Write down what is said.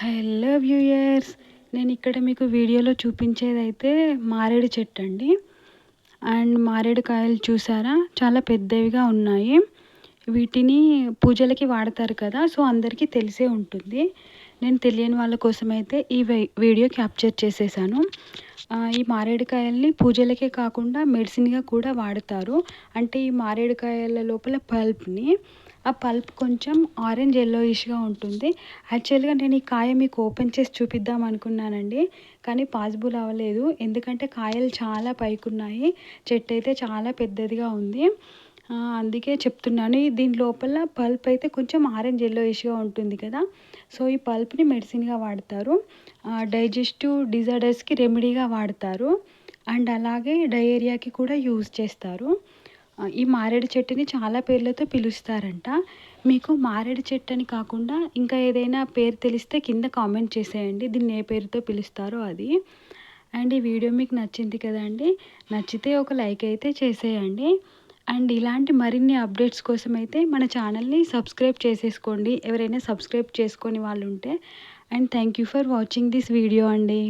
Hello viewers నేను ఇక్కడ మీకు వీడియోలో చూపించేది అయితే మారేడు చెట్టు అండి. అండ్ మారేడు కాయలు చూసారా? చాలా పెద్దవిగా ఉన్నాయి. వీటిని పూజలకి వాడతారు కదా సో అందరికీ తెలిసే ఉంటుంది. నేను తెలియని వాళ్ళ కోసం అయితే ఈ వీడియో క్యాప్చర్ చేసేసాను. ఈ మారేడుకాయల్ని పూజలకే కాకుండా మెడిసిన్గా కూడా వాడతారు. అంటే ఈ మారేడుకాయల లోపల పల్ప్ని ఆ పల్ప్ కొంచెం ఆరెంజ్ ఎల్లోయిష్గా ఉంటుంది. యాక్చువల్గా నేను ఈ కాయ మీకు ఓపెన్ చేసి చూపిద్దాం అనుకున్నానండి. కానీ పాసిబుల్ అవ్వలేదు. ఎందుకంటే కాయలు చాలా పైకున్నాయి. చెట్టు అయితే చాలా పెద్దదిగా ఉంది. అందుకే చెప్తున్నాను. దీని లోపల పల్ప్ అయితే కొంచెం ఆరెంజ్ ఎల్లోయిష్గా ఉంటుంది కదా. సో ఈ పల్ప్ని మెడిసిన్గా వాడతారు. డైజెస్టివ్ డిజార్డర్స్కి రెమెడీగా వాడతారు. అండ్ అలాగే డయేరియాకి కూడా యూజ్ చేస్తారు. ఈ మారేడు చెట్టుని చాలా పేర్లతో పిలుస్తారంట. మీకు మారేడు చెట్టు అని కాకుండా ఇంకా ఏదైనా పేరు తెలిస్తే కింద కామెంట్ చేసేయండి. దీన్ని ఏ పేరుతో పిలుస్తారో అది. అండ్ ఈ వీడియో మీకు నచ్చింది కదండి నచ్చితే ఒక లైక్ అయితే చేసేయండి. అండ్ ఇలాంటి మరిన్ని అప్డేట్స్ కోసం అయితే మన ఛానల్ని సబ్స్క్రైబ్ చేసేసుకోండి. ఎవరైనా సబ్స్క్రైబ్ చేసుకొని వాళ్ళు ఉంటే and thank you for watching this video అండి.